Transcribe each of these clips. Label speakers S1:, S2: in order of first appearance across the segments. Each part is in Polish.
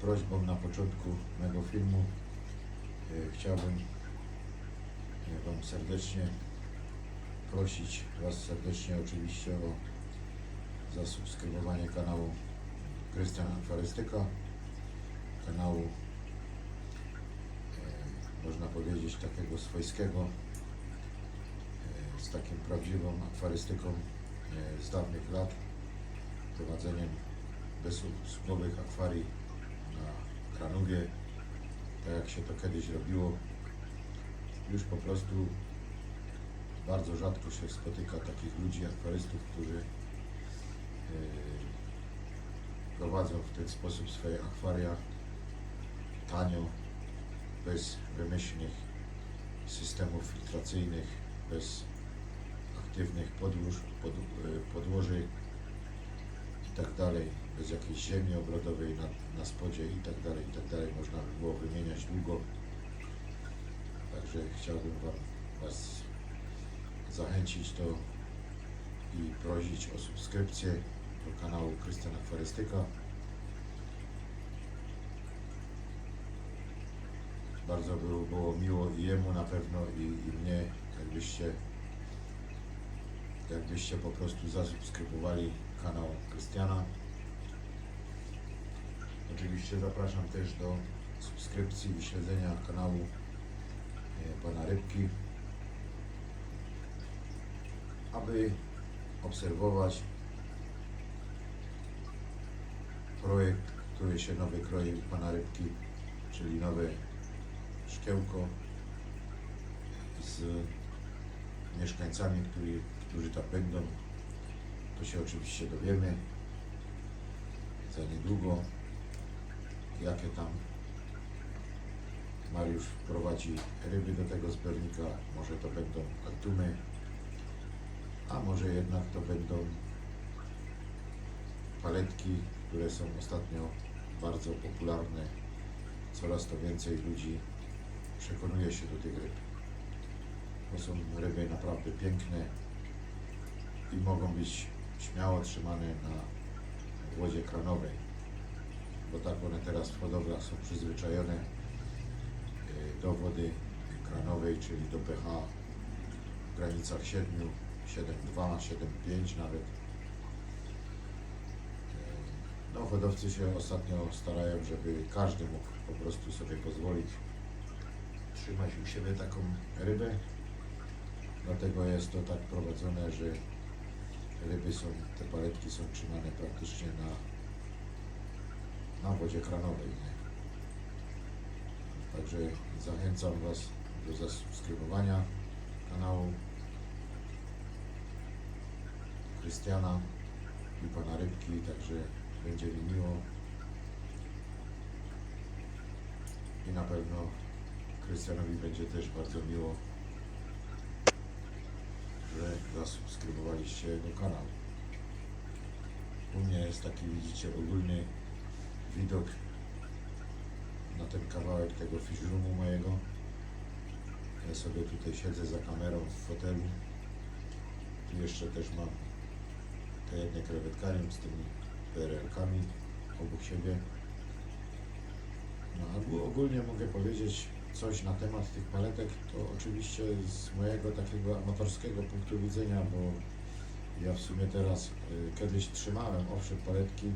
S1: prośbą na początku mego filmu. E, chciałbym e, Wam serdecznie prosić Was serdecznie oczywiście o zasubskrybowanie kanału Krystiana Akwarystyka, kanału e, można powiedzieć takiego swojskiego, z takim prawdziwą akwarystyką z dawnych lat, prowadzeniem bezusługowych akwarii na Kranowie, tak jak się to kiedyś robiło. Już po prostu bardzo rzadko się spotyka takich ludzi, akwarystów, którzy e, prowadzą w ten sposób swoje akwaria tanio, bez wymyślnych systemów filtracyjnych, bez aktywnych podłóż, pod, e, podłoży i tak bez jakiejś ziemi ogrodowej na, na spodzie i tak dalej, i tak dalej. Można by było wymieniać długo. Także chciałbym Wam, Was zachęcić do i prosić o subskrypcję do kanału Krystiana Akwarystyka. Bardzo by było miło i jemu na pewno i, i mnie, jakbyście jakbyście po prostu zasubskrybowali kanał Krystiana. Oczywiście zapraszam też do subskrypcji i śledzenia kanału e, Pana Rybki, aby obserwować projekt, który się nowy kroi Pana Rybki, czyli nowe szkiełko z mieszkańcami, którzy, którzy tam będą. To się oczywiście dowiemy za niedługo, jakie tam Mariusz wprowadzi ryby do tego zbiornika. Może to będą altumy, a może jednak to będą paletki, które są ostatnio bardzo popularne. Coraz to więcej ludzi przekonuje się do tych ryb. To są ryby naprawdę piękne i mogą być śmiało trzymane na wodzie kranowej, bo tak one teraz w hodowlach są przyzwyczajone e, do wody kranowej, czyli do pH w granicach 7, 7,2, 7,5 nawet. E, No, hodowcy się ostatnio starają, żeby każdy mógł po prostu sobie pozwolić trzymać u siebie taką rybę. Dlatego jest to tak prowadzone, że ryby są, te paletki są trzymane praktycznie na, na wodzie kranowej. Także zachęcam Was do zasubskrybowania kanału Krystiana i Pana Rybki, także będzie mi miło i na pewno Krystianowi będzie też bardzo miło, że zasubskrybowaliście jego kanał. U mnie jest taki, widzicie, ogólny widok na ten kawałek tego fishroomu mojego. Ja sobie tutaj siedzę za kamerą w fotelu. Tu jeszcze też mam te jedne krewetkarium z tymi PRL-kami obok siebie. No, a ogólnie mogę powiedzieć coś na temat tych paletek, to oczywiście z mojego takiego amatorskiego punktu widzenia, bo ja w sumie teraz y, kiedyś trzymałem owszem paletki,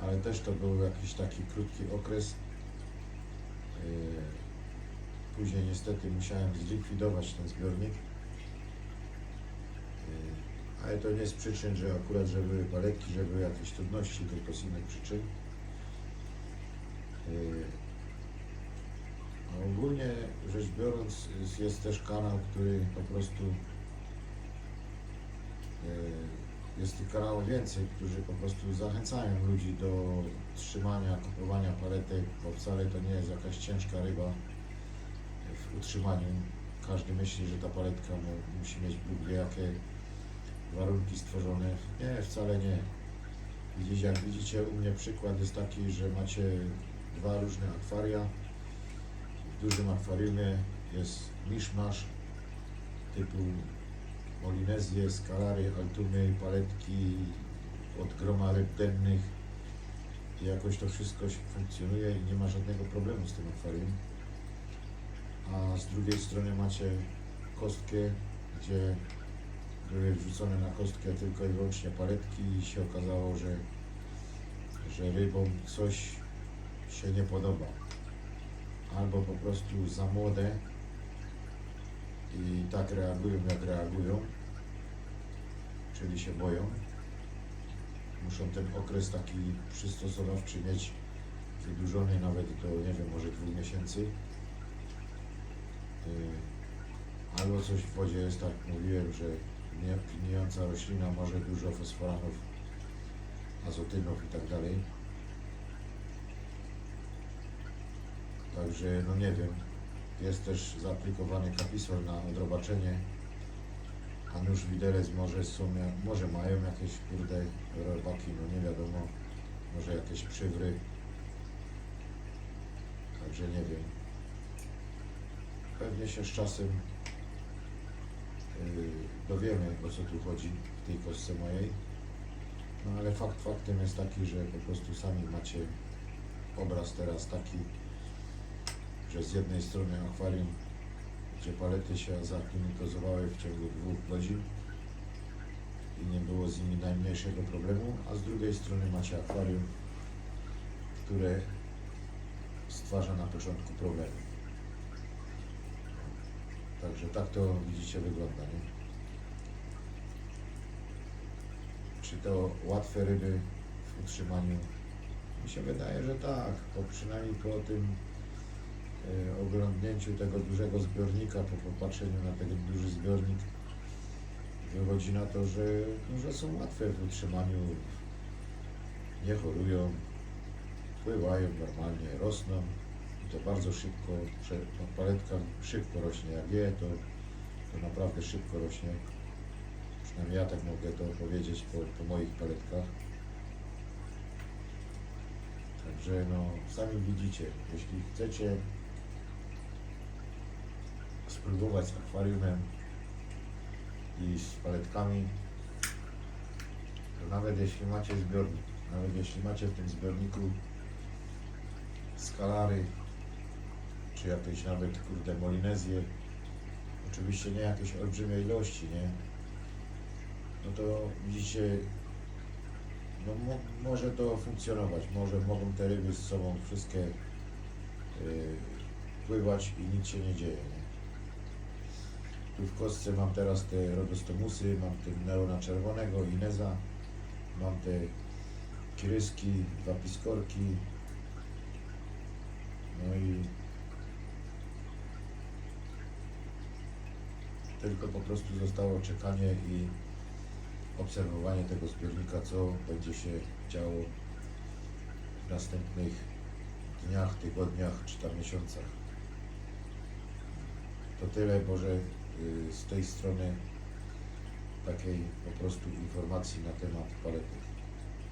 S1: ale też to był jakiś taki krótki okres. Y, Później niestety musiałem zlikwidować ten zbiornik. Y, Ale to nie z przyczyn, że akurat, że były paletki, że były jakieś trudności, tylko z innych przyczyn. A ogólnie rzecz biorąc, jest- też kanał, który po prostu e, jest tych kanałów więcej, którzy po prostu zachęcają ludzi do trzymania, kupowania paletek, bo wcale to nie jest jakaś ciężka ryba w utrzymaniu. Każdy myśli, że ta paletka mu, musi mieć Bóg jakie warunki stworzone. Nie, wcale nie. Widzicie, jak widzicie, u mnie przykład jest taki, że macie dwa różne akwaria. W dużym akwariumie jest miszmasz typu Molinezje, skalary, altumy, paletki od groma ryb dennych i jakoś to wszystko funkcjonuje i nie ma żadnego problemu z tym akwarium. A z drugiej strony macie kostkę, gdzie były wrzucone na kostkę tylko i wyłącznie paletki i się okazało, że, że rybom coś się nie podoba. Albo po prostu za młode i tak reagują jak reagują, czyli się boją. Muszą ten okres taki przystosowawczy mieć wydłużony nawet do, nie wiem, może dwóch miesięcy. Yy, Albo coś w wodzie jest, tak mówiłem, że gnijąca roślina może dużo fosforanów, azotynów i tak dalej. Także no nie wiem. Jest też zaaplikowany kapisol na odrobaczenie. A nóż widelec może są, może mają jakieś kurde robaki, no nie wiadomo. Może jakieś przywry. Także nie wiem. Pewnie się z czasem yy, dowiemy o co tu chodzi w tej kostce mojej. No ale fakt faktem jest taki, że po prostu sami macie obraz teraz taki, że z jednej strony akwarium, gdzie palety się zaklimatyzowały w ciągu dwóch godzin i nie było z nimi najmniejszego problemu, a z drugiej strony macie akwarium, które stwarza na początku problemy. Także tak to widzicie wygląda, nie? Czy to łatwe ryby w utrzymaniu? Mi się wydaje, że tak, bo przynajmniej po tym oglądnięciu tego dużego zbiornika, po popatrzeniu na ten duży zbiornik, wychodzi na to, że, no, że są łatwe w utrzymaniu, nie chorują, pływają normalnie, rosną i to bardzo szybko, paletka szybko rośnie, jak je, to, to naprawdę szybko rośnie. Przynajmniej ja tak mogę to powiedzieć po, po moich paletkach. Także no, sami widzicie, jeśli chcecie spróbować z akwariumem i z paletkami, to nawet jeśli macie zbiornik, nawet jeśli macie w tym zbiorniku skalary, czy jakieś nawet kurde molinezje, oczywiście nie jakieś olbrzymie ilości, nie? No to widzicie, no mo, może to funkcjonować, może mogą te ryby z sobą wszystkie yy, pływać i nic się nie dzieje, nie? Tu w kostce mam teraz te rodostomusy, mam ten neona czerwonego, ineza, mam te kiryski, dwa piskorki, no i tylko po prostu zostało czekanie i obserwowanie tego zbiornika, co będzie się działo w następnych dniach, tygodniach czy tam miesiącach. To tyle może y, z tej strony takiej po prostu informacji na temat paletek.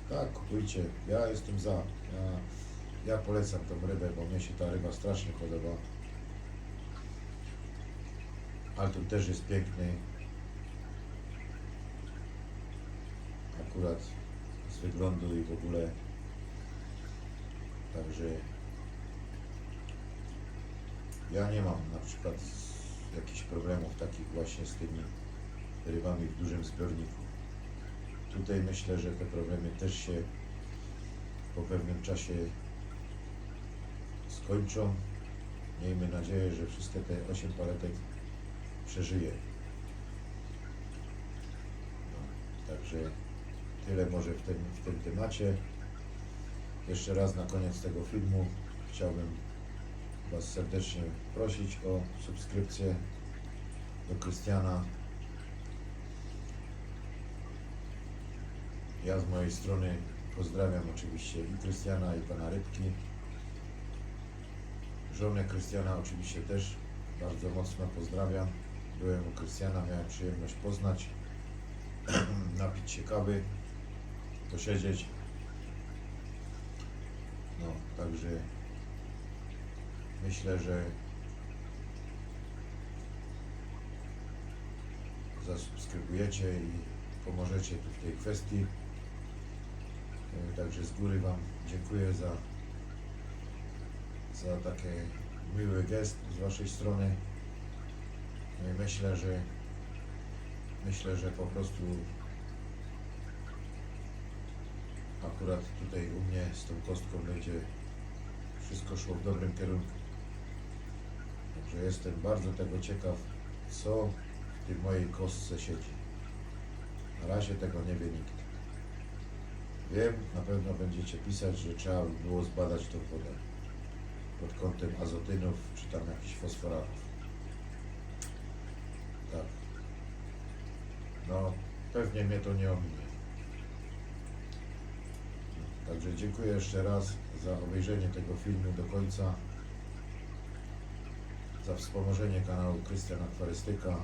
S1: Tak, kupujcie. Ja jestem za. Ja, ja polecam tą rybę, bo mnie się ta ryba strasznie podoba. Altum też jest piękny. Akurat z wyglądu i w ogóle. Także ja nie mam na przykład jakichś problemów takich właśnie z tymi rybami w dużym zbiorniku. Tutaj myślę, że te problemy też się po pewnym czasie skończą. Miejmy nadzieję, że wszystkie te 8 paletek przeżyje. No, także tyle może w tym, w tym temacie. Jeszcze raz na koniec tego filmu chciałbym Was serdecznie prosić o subskrypcję do Krystiana. Ja z mojej strony pozdrawiam oczywiście i Krystiana i Pana Rybki. Żonę Krystiana oczywiście też bardzo mocno pozdrawiam. Byłem u Krystiana, miałem przyjemność poznać, napić się kawy, posiedzieć. No, także Myślę, że zasubskrybujecie i pomożecie tu w tej kwestii. E, także z góry Wam dziękuję za, za taki miły gest z Waszej strony. E, myślę, że myślę, że po prostu akurat tutaj u mnie z tą kostką będzie wszystko szło w dobrym kierunku. Także jestem bardzo tego ciekaw, co w tej mojej kostce siedzi. Na razie tego nie wie nikt. Wiem, na pewno będziecie pisać, że trzeba by było zbadać tą wodę pod kątem azotynów czy tam jakichś fosforatów. Tak. No, pewnie mnie to nie ominie. Także dziękuję jeszcze raz za obejrzenie tego filmu do końca, za wspomożenie kanału Krystian Akwarystyka,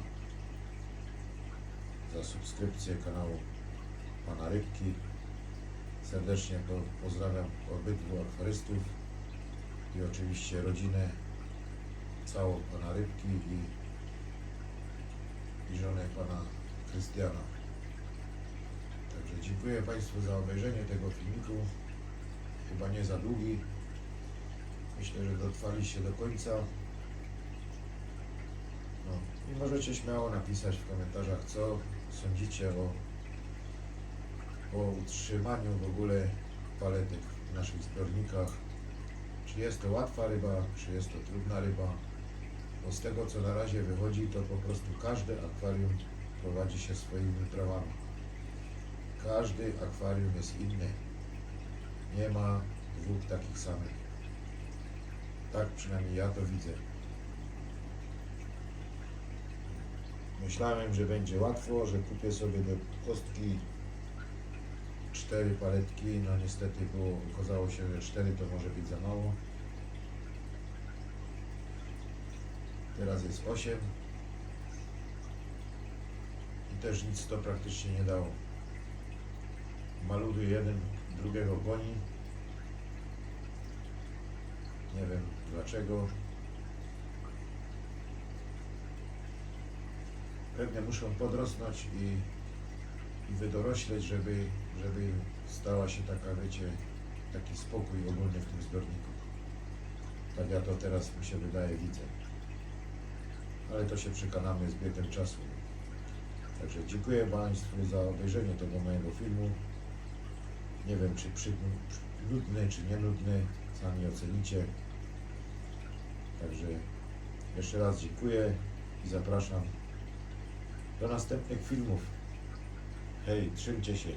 S1: za subskrypcję kanału Pana Rybki. Serdecznie po- pozdrawiam obydwu akwarystów i oczywiście rodzinę całą Pana Rybki i, i żonę Pana Krystiana. Także dziękuję Państwu za obejrzenie tego filmiku. Chyba nie za długi. Myślę, że dotrwaliście do końca. I możecie śmiało napisać w komentarzach, co sądzicie o, o utrzymaniu w ogóle paletek w naszych zbiornikach. Czy jest to łatwa ryba, czy jest to trudna ryba. Bo z tego, co na razie wychodzi, to po prostu każde akwarium prowadzi się swoimi prawami. Każdy akwarium jest inny. Nie ma dwóch takich samych. Tak przynajmniej ja to widzę. Myślałem, że będzie łatwo, że kupię sobie do kostki cztery paletki. No niestety było, okazało się, że cztery to może być za mało. Teraz jest osiem. I też nic to praktycznie nie dało. Maludy jeden drugiego goni. Nie wiem dlaczego. Pewnie muszą podrosnąć i, i wydorośleć, żeby, żeby stała się taka, wiecie, taki spokój ogólny w tym zbiorniku. Tak ja to teraz mi się wydaje, widzę. Ale to się przekonamy z biegiem czasu. Także dziękuję Państwu za obejrzenie tego mojego filmu. Nie wiem, czy przy, nudny, czy nie nudny, sami ocenicie. Także jeszcze raz dziękuję i zapraszam do następnych filmów. Hej, trzymcie się.